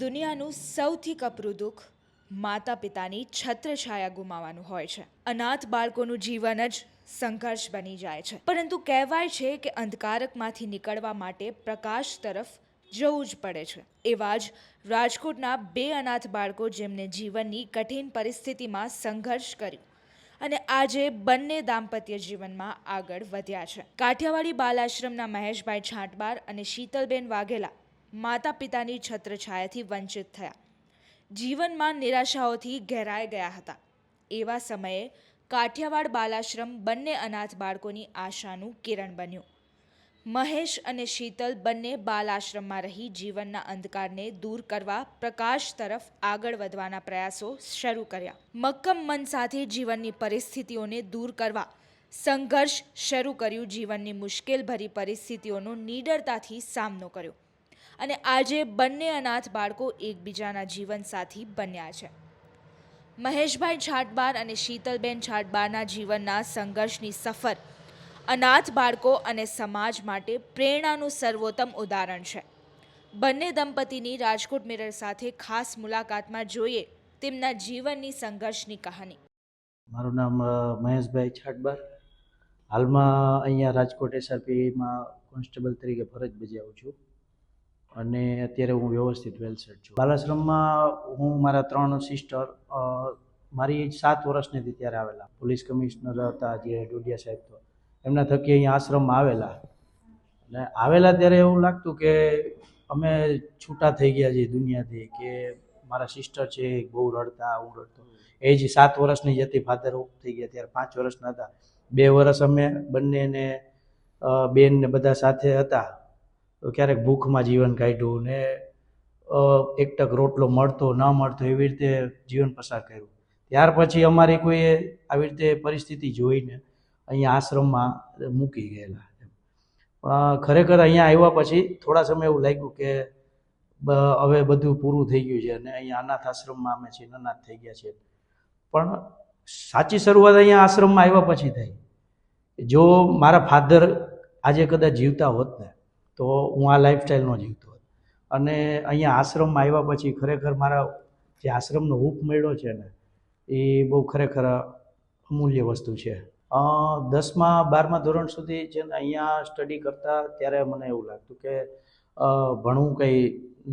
દુનિયાનું સૌથી કપરું દુઃખ માતા પિતાની છત્રછાયા ગુમાવવાનું હોય છે. અનાથ બાળકોનું જીવન જ સંઘર્ષ બની જાય છે. પરંતુ કહેવાય છે કે અંધકારકમાંથી નીકળવા માટે પ્રકાશ તરફ જવું જ પડે છે. એવા જ રાજકોટના બે અનાથ બાળકો જેમને જીવનની કઠિન પરિસ્થિતિમાં સંઘર્ષ કર્યું અને આજે બંને દાંપત્ય જીવનમાં આગળ વધ્યા છે. કાઠિયાવાડી બાલાશ્રમના મહેશભાઈ છાંટબાર અને શીતલબેન વાઘેલા માતા પિતાની છત્રછાયાથી વંચિત થયા. જીવનમાં નિરાશાઓથી ઘેરાઈ ગયા હતા. એવા સમયે કાઠિયાવાડ બાલાશ્રમ બંને અનાથ બાળકોની આશાનું કિરણ બન્યું. મહેશ અને શીતલ બંને બાલાશ્રમમાં રહી જીવનના અંધકારને દૂર કરવા પ્રકાશ તરફ આગળ વધવાના પ્રયાસો શરૂ કર્યા. મક્કમ મન સાથે જીવનની પરિસ્થિતિઓને દૂર કરવા સંઘર્ષ શરૂ કર્યું. જીવનની મુશ્કેલભરી પરિસ્થિતિઓનો નીડરતાથી સામનો કર્યો. અને આજે બંને અનાથ બાળકો એકબીજાના જીવનસાથી બન્યા છે. મહેશભાઈ છાટબાર અને શીતલબેન છાટબારના જીવનના સંઘર્ષની સફર અનાથ બાળકો અને સમાજ માટે પ્રેરણાનું સર્વોત્તમ ઉદાહરણ છે. બંને દંપતીની રાજકોટ મિરર સાથે ખાસ મુલાકાતમાં જોઈએ તેમના જીવનની સંઘર્ષની કહાની. મારું નામ મહેશભાઈ છાટબાર. હાલમાં અહીંયા રાજકોટ એસઆરપીમાં કોન્સ્ટેબલ તરીકે ફરજ બજાવું છું. અને અત્યારે હું વ્યવસ્થિત વેલસેટ છું. બાલાશ્રમમાં હું મારા ત્રણ સિસ્ટર મારી સાત વર્ષની હતી ત્યારે આવેલા. પોલીસ કમિશનર હતા જે ડોડિયા સાહેબ તો. એમના થકી અહીંયા આશ્રમમાં આવેલા. અને આવેલા ત્યારે એવું લાગતું કે અમે છૂટા થઈ ગયા છીએ દુનિયાથી, કે મારા સિસ્ટર છે બહુ રડતા હું રડતો. એ જે સાત વર્ષની જતી ફાધર થઈ ગયા ત્યારે પાંચ વર્ષના હતા. બે વર્ષ અમે બંનેને બેન ને બધા સાથે હતા. તો ક્યારેક ભૂખમાં જીવન કાઢ્યું ને એક ટક રોટલો મળતો, ન મળતો, એવી રીતે જીવન પસાર કર્યું. ત્યાર પછી અમારી કોઈએ આવી રીતે પરિસ્થિતિ જોઈને અહીંયા આશ્રમમાં મૂકી ગયેલા પણ ખરેખર અહીંયા આવ્યા પછી થોડા સમય એવું લાગ્યું કે હવે બધું પૂરું થઈ ગયું છે અને અહીંયા અનાથ આશ્રમમાં અમે છીએ અનાથ થઈ ગયા છીએ. પણ સાચી શરૂઆત અહીંયા આશ્રમમાં આવ્યા પછી થઈ. જો મારા ફાધર આજે કદાચ જીવતા હોત ને તો હું આ લાઈફસ્ટાઈલ ન જીવતો હોત. અને અહીંયા આશ્રમમાં આવ્યા પછી ખરેખર મારા જે આશ્રમનો હૂપ મળ્યો છે ને, એ બહુ ખરેખર અમૂલ્ય વસ્તુ છે. દસમાં, બારમા ધોરણ સુધી છે ને અહીંયા સ્ટડી કરતા ત્યારે મને એવું લાગતું કે ભણવું કંઈ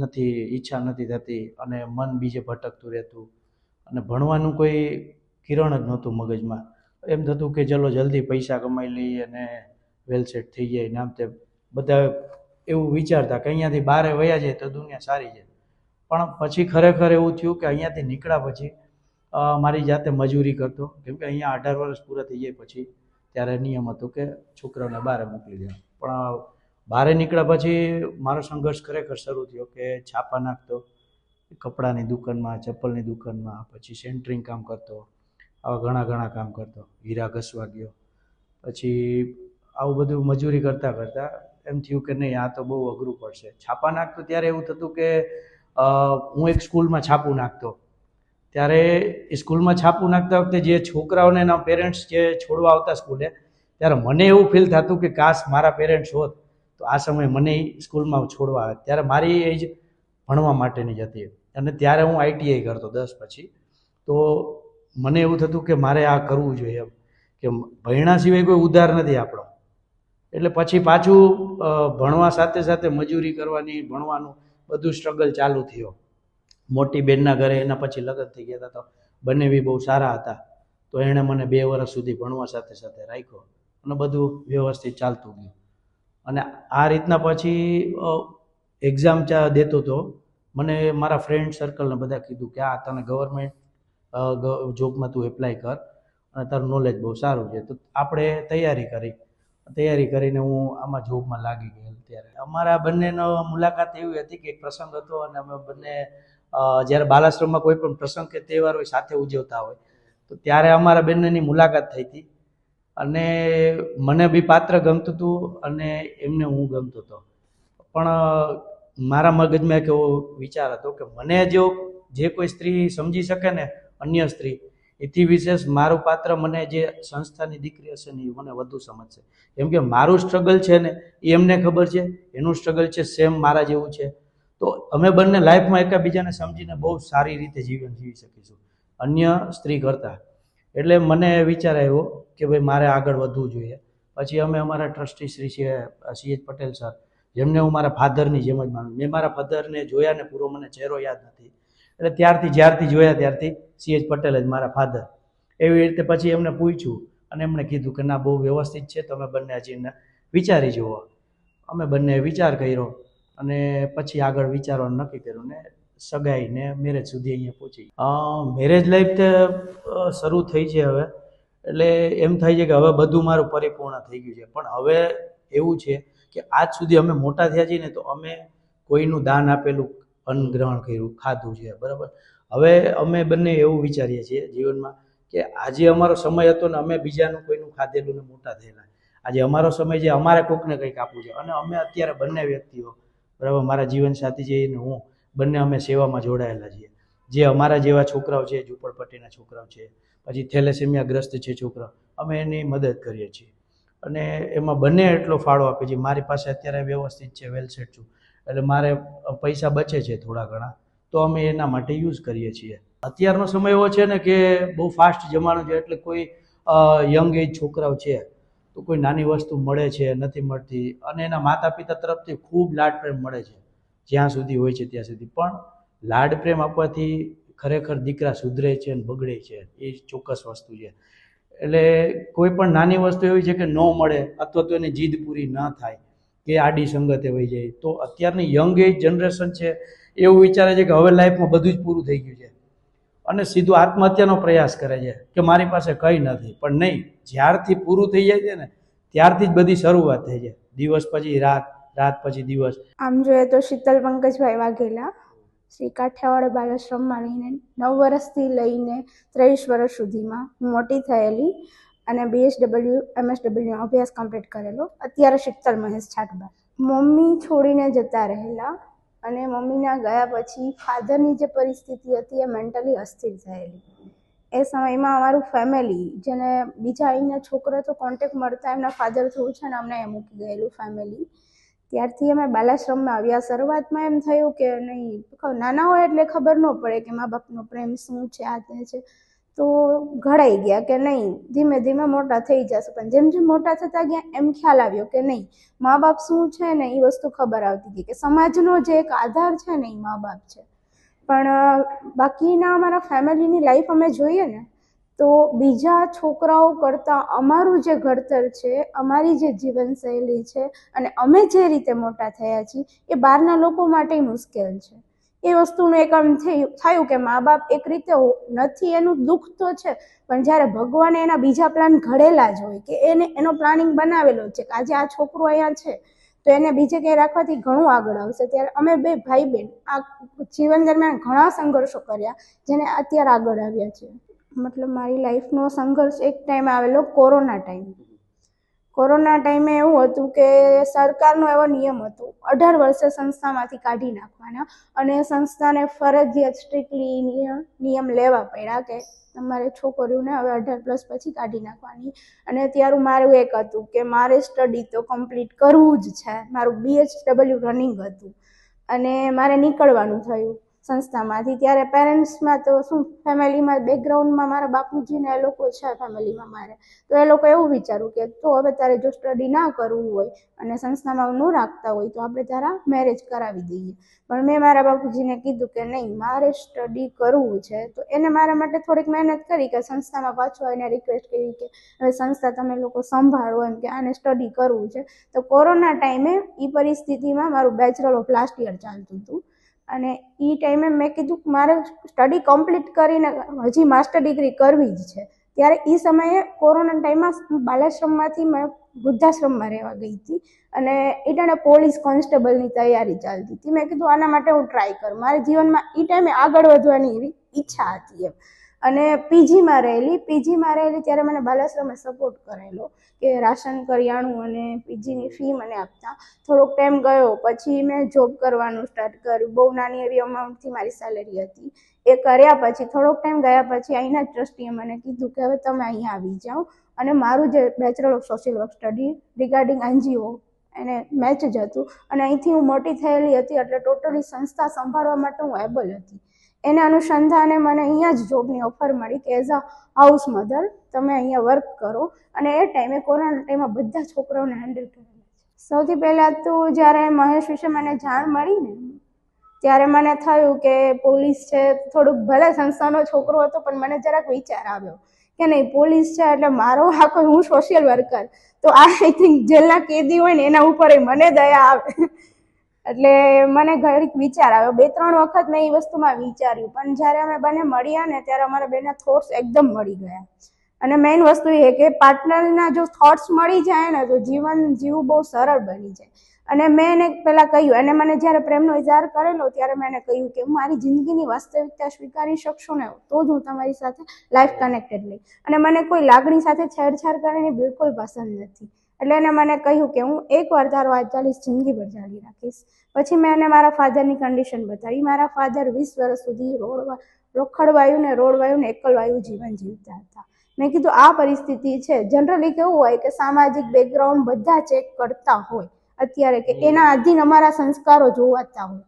નથી, ઈચ્છા નથી થતી અને મન બીજે ભટકતું રહેતું અને ભણવાનું કોઈ કિરણ જ નહોતું મગજમાં. એમ થતું કે ચલો જલ્દી પૈસા કમાઈ લઈએ અને વેલ સેટ થઈ જાય, ને આમ તેમ. બધા એવું વિચારતા કે અહીંયાથી બહાર વયા જાય તો દુનિયા સારી છે પણ પછી ખરેખર એવું થયું કે અહીંયાથી નીકળ્યા પછી મારી જાતે મજૂરી કરતો. કેમ કે અહીંયા અઢાર વર્ષ પૂરા થઈ જાય પછી ત્યારે નિયમ હતો કે છોકરાઓને બહાર મોકલી દે પણ બહાર નીકળ્યા પછી મારો સંઘર્ષ ખરેખર શરૂ થયો કે છાપા નાખતો, કપડાની દુકાનમાં, ચપ્પલની દુકાનમાં, પછી સેન્ટરિંગ કામ કરતો, આવા ઘણા ઘણા કામ કરતો. હીરા ઘસવા ગયો. પછી આવું બધું મજૂરી કરતાં કરતાં એમ થયું કે નહીં, આ તો બહુ અઘરું પડશે. છાપા નાખતો ત્યારે એવું થતું કે હું એક સ્કૂલમાં છાપું નાખતો. ત્યારે એ સ્કૂલમાં છાપું નાખતા વખતે જે છોકરાઓને એના પેરેન્ટ્સ જે છોડવા આવતા સ્કૂલે, ત્યારે મને એવું ફીલ થતું કે કાશ મારા પેરેન્ટ્સ હોત, તો આ સમયે મને સ્કૂલમાં છોડવા આવે. ત્યારે મારી એજ ભણવા માટેની જ હતી. અને ત્યારે હું આઈટીઆઈ કરતો દસ પછી. તો મને એવું થતું કે મારે આ કરવું જોઈએ એમ. કે ભણ્યા સિવાય કોઈ ઉધાર નથી આપણો. એટલે પછી પાછું ભણવા સાથે સાથે મજૂરી કરવાની, ભણવાનું બધું સ્ટ્રગલ ચાલુ થયો. મોટી બેનના ઘરે એના પછી લગ્ન થઈ ગયા હતા તો બંને બી બહુ સારા હતા. તો એણે મને બે વર્ષ સુધી ભણવા સાથે સાથે રાખ્યો અને બધું વ્યવસ્થિત ચાલતું ગયું. અને આ રીતના પછી એક્ઝામ ચા દેતો હતો મને મારા ફ્રેન્ડ સર્કલને બધા કીધું કે આ તને ગવર્મેન્ટ જોબમાં તું એપ્લાય કર અને તારું નોલેજ બહુ સારું છે. તો આપણે તૈયારી કરી. તૈયારી કરીને હું આમાં જોબમાં લાગી ગયેલ ત્યારે. અમારા બંનેનો મુલાકાત એવી હતી કે એક પ્રસંગ હતો અને અમે બંને જ્યારે બાલાશ્રમમાં કોઈ પણ પ્રસંગ કે તહેવાર હોય સાથે ઉજવતા હોય, તો ત્યારે અમારા બંનેની મુલાકાત થઈ હતી. અને મને બી પાત્ર ગમતું હતું અને એમને હું ગમતો હતો. પણ મારા મગજમાં એક એવો વિચાર હતો કે મને જો જે કોઈ સ્ત્રી સમજી શકે ને અન્ય સ્ત્રી એથી વિશેષ મારું પાત્ર મને જે સંસ્થાની દીકરી હશે ને એ મને વધુ સમજશે. કેમ કે મારું સ્ટ્રગલ છે ને એ એમને ખબર છે, એનું સ્ટ્રગલ છે સેમ મારા જેવું છે. તો અમે બંને લાઈફમાં એકાબીજાને સમજીને બહુ સારી રીતે જીવન જીવી શકીશું. અન્ય સ્ત્રી કરતાં. એટલે મને વિચાર આવ્યો કે ભાઈ મારે આગળ વધવું જોઈએ. પછી અમે અમારા trustee Shri C. H. Patel sir જેમને હું મારા ફાધરની જેમ જ માનું મેં મારા ફાધરને જોયા ને પૂરો મને ચહેરો યાદ નથી. એટલે ત્યારથી, જ્યારથી જોયા ત્યારથી સી એચ પટેલ જ મારા ફાધર એવી રીતે પછી એમને પૂછ્યું અને એમણે કીધું કે, ના, બહુ વ્યવસ્થિત છે, તમે બંને હજી એમને વિચારી જુઓ. અમે બંને વિચાર કર્યો અને પછી આગળ વિચારવાનું નક્કી કર્યું ને સગાઈને મેરેજ સુધી અહીંયા પહોંચી મેરેજ લાઈફ તે શરૂ થઈ છે હવે. એટલે એમ થાય છે કે હવે બધું મારું પરિપૂર્ણ થઈ ગયું છે. પણ હવે એવું છે કે આજ સુધી અમે મોટા થયા છીએ ને તો અમે કોઈનું દાન આપેલું અન્ન ગ્રહણ કર્યું, ખાધું છે, બરાબર? હવે અમે બંને એવું વિચારીએ છીએ જીવનમાં કે આજે અમારો સમય હતો ને અમે બીજાનું કોઈનું ખાધેલું ને મોટા થયેલા. આજે અમારો સમય છે, અમારે કોકને કંઈક આપવું છે. અને અમે અત્યારે બંને વ્યક્તિઓ, બરાબર, મારા જીવનસાથી છે અને હું, બંને અમે સેવામાં જોડાયેલા છીએ. જે અમારા જેવા છોકરાઓ છે, ઝૂંપડપટ્ટીના છોકરાઓ છે, પછી થેલેસેમિયા ગ્રસ્ત છે છોકરાઓ અમે એની મદદ કરીએ છીએ. અને એમાં બંને એટલો ફાળો આપે છે, મારી પાસે અત્યારે વ્યવસ્થિત છે, વેલસેટ છું. એટલે મારે પૈસા બચે છે થોડા ઘણા. તો અમે એના માટે યુઝ કરીએ છીએ. અત્યારનો સમય એવો છે ને કે બહુ ફાસ્ટ જમાનો છે એટલે કોઈ યંગ એજ છોકરાઓ છે, તો કોઈ નાની વસ્તુ મળે છે, નથી મળતી. અને એના માતા પિતા તરફથી ખૂબ લાડ પ્રેમ મળે છે. જ્યાં સુધી હોય છે ત્યાં સુધી. પણ લાડ પ્રેમ આપવાથી ખરેખર દીકરા સુધરે છે અને બગડે છે. એ ચોક્કસ વસ્તુ છે. એટલે કોઈ પણ નાની વસ્તુ એવી છે કે ન મળે અથવા તો એની જીદ પૂરી ન થાય. કે આડી સંગતે વહી જાય. તો અત્યારની યંગ એજ જનરેશન છે, એવું વિચારે છે કે હવે લાઈફમાં બધું જ પૂરું થઈ ગયું છે. અને સીધું આત્મહત્યાનો પ્રયાસ કરે છે કે મારી પાસે કંઈ નથી. પણ નહીં, જ્યારથી પૂરું થઈ જાય છે ને, ત્યારથી જ બધી શરૂઆત થઈ જાય. દિવસ પછી રાત રાત પછી દિવસ. આમ જોઈએ તો શીતલ પંકજભાઈ વાઘેલા શ્રી કાઠિયાવાડ બાલાશ્રમમાં રહીને નવ વર્ષથી લઈને ત્રેવીસ વર્ષ સુધીમાં મોટી થયેલી અને બીએસડબલ્યુ એમએસડબલ્યુનો અભ્યાસ કમ્પ્લીટ કરેલો. અત્યારે શીતલ મહેશ છાટબા મમ્મી છોડીને જતા રહેલા અને મમ્મીના ગયા પછી ફાધરની જે પરિસ્થિતિ હતી એ મેન્ટલી અસ્થિર થયેલી. એ સમયમાં અમારું ફેમિલી જેને બીજા અહીંના છોકરા તો કોન્ટેક્ટ મળતા એમના ફાધર થયું છે ને અમને એ મૂકી ગયેલું ફેમિલી ત્યારથી અમે બાલાશ્રમમાં આવ્યા. શરૂઆતમાં એમ થયું કે નહીં, નાના હોય એટલે ખબર ન પડે કે મા બાપનો પ્રેમ શું છે, આ તે છે. તો ઘડાઈ ગયા કે નહીં? ધીમે ધીમે મોટા થઈ જશે. પણ જેમ જેમ મોટા થતા ગયા, એમ ખ્યાલ આવ્યો કે નહીં? મા બાપ શું છે ને એ વસ્તુ ખબર આવતી હતી કે સમાજનો જે એક આધાર છે ને એ મા બાપ છે. પણ બાકીના અમારા ફેમિલીની લાઈફ અમે જોઈએ ને, તો બીજા છોકરાઓ કરતાં અમારું જે ઘડતર છે, અમારી જે જીવનશૈલી છે અને અમે જે રીતે મોટા થયા છીએ, એ બહારના લોકો માટે મુશ્કેલ છે. એ વસ્તુનું એક આમ થયું કે મા બાપ એક રીતે નથી, એનું દુઃખ તો છે, પણ જ્યારે ભગવાને એના બીજા પ્લાન ઘડેલા જ હોય કે એને, એનો પ્લાનિંગ બનાવેલો છે કે આજે આ છોકરો અહીંયા છે, તો એને બીજે ક્યાંય રાખવાથી ઘણું આગળ આવશે. ત્યારે અમે બે ભાઈ બહેન આ જીવન દરમિયાન ઘણા સંઘર્ષો કર્યા, જેને અત્યારે આગળ આવ્યા છે મતલબ મારી લાઈફનો સંઘર્ષ એક ટાઈમ આવેલો કોરોના ટાઈમ કોરોના ટાઈમે એવું હતું કે સરકારનો એવો નિયમ હતો. અઢાર વર્ષે સંસ્થામાંથી કાઢી નાખવાના અને સંસ્થાને ફરજિયાત સ્ટ્રિક્ટલી નિયમ લેવા પડ્યા કે તમારે છોકરીઓને હવે અઢાર પ્લસ પછી કાઢી નાખવાની. અને ત્યારું મારું એક હતું કે મારે સ્ટડી તો કમ્પ્લીટ કરવું જ છે. મારું બીએચડબલ્યુ રનિંગ હતું. અને મારે નીકળવાનું થયું. સંસ્થામાંથી. ત્યારે પેરેન્ટ્સમાં તો શું ફેમિલીમાં બેકગ્રાઉન્ડમાં મારા બાપુજીને એ લોકો છે ફેમિલીમાં મારે. તો એ લોકો એવું વિચારું કે તો હવે તારે જો સ્ટડી ના કરવું હોય અને સંસ્થામાં ન રાખતા હોય તો આપણે તારા મેરેજ કરાવી દઈએ. પણ મેં મારા બાપુજીને કીધું કે નહીં, મારે સ્ટડી કરવું છે. તો એને મારા માટે થોડીક મહેનત કરી કે સંસ્થામાં પાછું એને રિક્વેસ્ટ કરી કે હવે સંસ્થા તમે લોકો સંભાળો એમ કે આને સ્ટડી કરવું છે. તો કોરોના ટાઈમે એ પરિસ્થિતિમાં મારું બેચલર ઓફ લાસ્ટ યર ચાલતું હતું. અને એ ટાઈમે મેં કીધું કે મારે સ્ટડી કમ્પ્લીટ કરીને હજી માસ્ટર ડિગ્રી કરવી જ છે. ત્યારે એ સમયે કોરોના ટાઈમમાં બાલાશ્રમમાંથી મેં વૃદ્ધાશ્રમમાં રહેવા ગઈ હતી અને એ પોલીસ કોન્સ્ટેબલની તૈયારી ચાલતી હતી. મેં કીધું આના માટે હું ટ્રાય કરું. મારા જીવનમાં એ ટાઈમે આગળ વધવાની એવી ઈચ્છા હતી એમ. અને પીજીમાં રહેલી પીજીમાં રહેલી ત્યારે મને બાલાશ્રમે સપોર્ટ કરેલો કે રાશન કરિયાણું અને પીજીની ફી મને આપતા. થોડોક ટાઈમ ગયો, પછી મેં જોબ કરવાનું સ્ટાર્ટ કર્યું. બહુ નાની એવી અમાઉન્ટથી મારી સેલેરી હતી. એ કર્યા પછી, થોડોક ટાઈમ ગયા પછી અહીંના ટ્રસ્ટીએ મને કીધું કે હવે તમે અહીંયા આવી જાઓ અને મારું જે bachelor of social work study regarding NGO એને મેચ જ હતું. અને અહીંથી હું મોટી થયેલી હતી, એટલે ટોટલી સંસ્થા સંભાળવા માટે હું એબલ હતી. એના અનુસંધાને મને અહીંયા જ જોબની ઓફર મળી કે એઝ અ હાઉસ મધર તમે અહીંયા વર્ક કરો. અને એ ટાઈમે કોરોના ટાઈમમાં બધા છોકરાઓને હેન્ડલ કરેલા સૌથી પહેલાં તો જ્યારે મહેશ વિશે મને જાણ મળી ને, ત્યારે મને થયું કે પોલીસ છે, થોડુંક ભલે સંસ્થાનો છોકરો હતો, પણ મને જરાક વિચાર આવ્યો કે નહીં, પોલીસ છે એટલે મારો કોઈ હું સોશિયલ વર્કર તો આઈ થિંક જેલના કેદી હોય ને એના ઉપર મને દયા આવે. એટલે મને ઘડીક વિચાર આવ્યો. બે, ત્રણ વખત મેં એ વસ્તુમાં વિચાર્યું. પણ જ્યારે અમે બંને મળ્યા ને ત્યારે અમારા બેના થોટ્સ એકદમ મળી ગયા. અને મેઇન વસ્તુ એ કે પાર્ટનરના જો થોટ્સ મળી જાય ને તો જીવન જીવવું બહુ સરળ બની જાય. અને મેં એને પહેલાં કહ્યું, અને મને જ્યારે પ્રેમનો ઇઝહાર કરેલો ત્યારે મેં એને કહ્યું કે, હું મારી જિંદગીની વાસ્તવિકતા સ્વીકારી શકશું ને તો જ હું તમારી સાથે લાઈફ કનેક્ટેડ લઈ અને મને કોઈ લાગણી સાથે છેડછાડ કરવાની બિલકુલ પસંદ નથી. એટલે એને મને કહ્યું કે હું એકવાર તારો આ ચાલીસ જિંદગીભર જાળી રાખીશ. પછી મેં એને મારા ફાધરની કન્ડિશન બતાવી. મારા ફાધર વીસ વર્ષ સુધી રોડ રોખડવાયું ને રોડવાયું ને એકલવાયું જીવન જીવતા હતા. મેં કીધું આ પરિસ્થિતિ છે. જનરલી કેવું હોય કે સામાજિક બેકગ્રાઉન્ડ બધા ચેક કરતા હોય. અત્યારે કે એના આધીન અમારા સંસ્કારો જોવાતા હોય.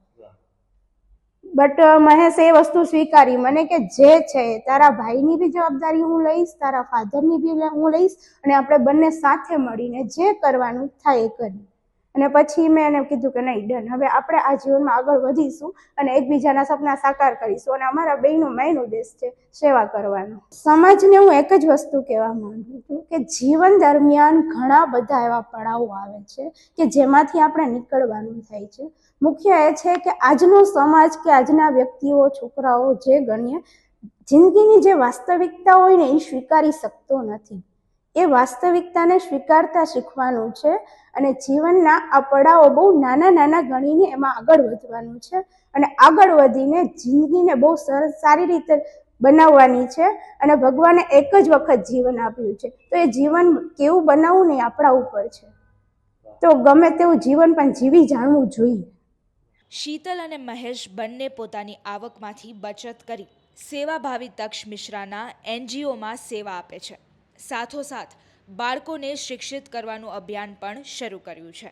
બટ મહેશ એ વસ્તુ સ્વીકારી. મને કે જે છે, તારા ભાઈની બી જવાબદારી હું લઈશ, તારા ફાધરની બી હું લઈશ, અને આપણે બંને સાથે મળીને જે કરવાનું થાય એ કરી અને પછી મેં એને કીધું કે નહીં, ડન. હવે આપણે આ જીવનમાં આગળ વધીશું અને એકબીજાના સપના સાકાર કરીશું અને અમારા બેનો મેઇન ઉદ્દેશ છે સેવા કરવાનો. સમાજને હું એક જ વસ્તુ કહેવા માંગુ છું કે જીવન દરમિયાન ઘણા બધા એવા પડાવો આવે છે કે જેમાંથી આપણે નીકળવાનું થાય છે. મુખ્ય એ છે કે આજનો સમાજ કે આજના વ્યક્તિઓ, છોકરાઓ જે ગણીએ, જિંદગીની જે વાસ્તવિકતા હોય ને એ સ્વીકારી શકતો નથી. એ વાસ્તવિકતાને સ્વીકારતા શીખવાનું છે અને જીવનના આ પડાવો બહુ નાના નાના ગણીને એમાં આગળ વધવાનું છે. અને આગળ વધીને જિંદગીને બહુ સરસ સારી રીતે બનાવવાની છે અને ભગવાને એક જ વખત જીવન આપ્યું છે. તો એ જીવન કેવું બનાવવું ને આપણા ઉપર છે. તો ગમે તેવું જીવન પણ જીવી જાણવું જોઈએ. શીતલ અને મહેશ બંને પોતાની આવકમાંથી બચત કરી સેવાભાવી તક્ષ મિશ્રાના એનજીઓમાં સેવા આપે છે. સાથોસાથ બાળકોને શિક્ષિત કરવાનું અભિયાન પણ શરૂ કર્યું છે.